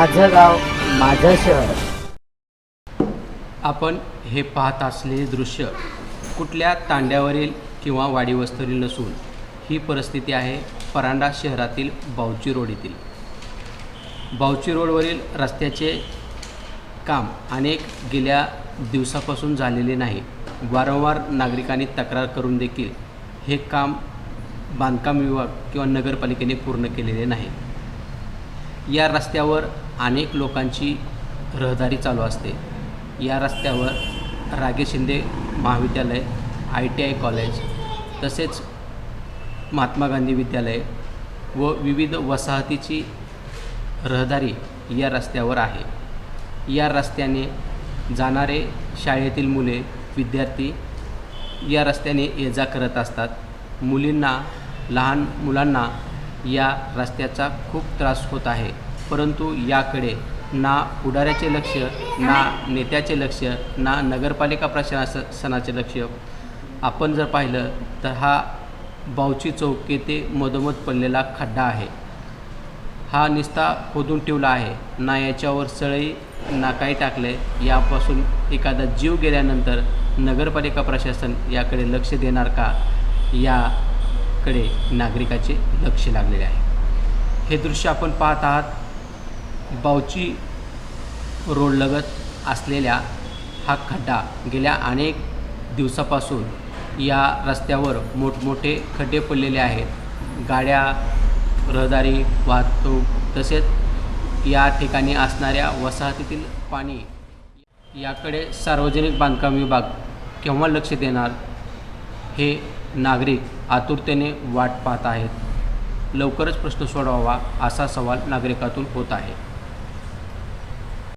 माझं गाव माझं शहर. आपण हे पाहत असलेले दृश्य कुठल्या तांड्यावरील किंवा वाडीवस्तरील नसून ही परिस्थिती आहे परांडा शहरातील बावची रोड येथील. बावची रोडवरील रस्त्याचे काम अनेक गेल्या दिवसापासून झालेले नाही. वारंवार नागरिकांनी तक्रार करून देखील हे काम बांधकाम विभाग किंवा नगरपालिकेने पूर्ण केलेले नाही. या रस्त्यावर अनेक लोकांची रहदारी चालू असते. या रस्त्यावर रागे शिंदे महाविद्यालय आय टी आय कॉलेज तसेच महात्मा गांधी विद्यालय व विविध वसाहतीची रहदारी या रस्त्यावर आहे. या रस्त्याने जाणारे शाळेतील मुले विद्यार्थी या रस्त्याने ये जा करत असतात. मुलींना लहान मुलांना या रस्त्याचा खूप त्रास होत आहे. परंतु याकडे ना पुढाऱ्याचे लक्ष ना नेत्याचे लक्ष ना नगरपालिका प्रशासनाचे लक्ष. आपण जर पाहिलं तर हा बावची चौक येथे मधोमध पडलेला खड्डा आहे. हा निस्ता खोदून ठेवला आहे. ना याच्यावर सळई ना काही टाकले. यापासून एखादा जीव गेल्यानंतर नगरपालिका प्रशासन याकडे लक्ष देणार का? याकडे नागरिकाचे लक्ष लागलेले आहे. हे दृश्य आपण पाहत आहात. बावची रोडलगत असलेल्या हा खड्डा गेल्या अनेक दिवसापासून या रस्त्यावर मोठमोठे खड्डे पडलेले आहेत. गाड्या रहदारी वाहतूक तसेच या ठिकाणी असणाऱ्या वसाहतीतील पाणी याकडे सार्वजनिक बांधकाम विभाग केव्हा लक्ष देणार हे नागरिक आतुरतेने वाट पाहत आहेत. लवकरच प्रश्न सोडवावा असा सवाल नागरिकातून होत आहे.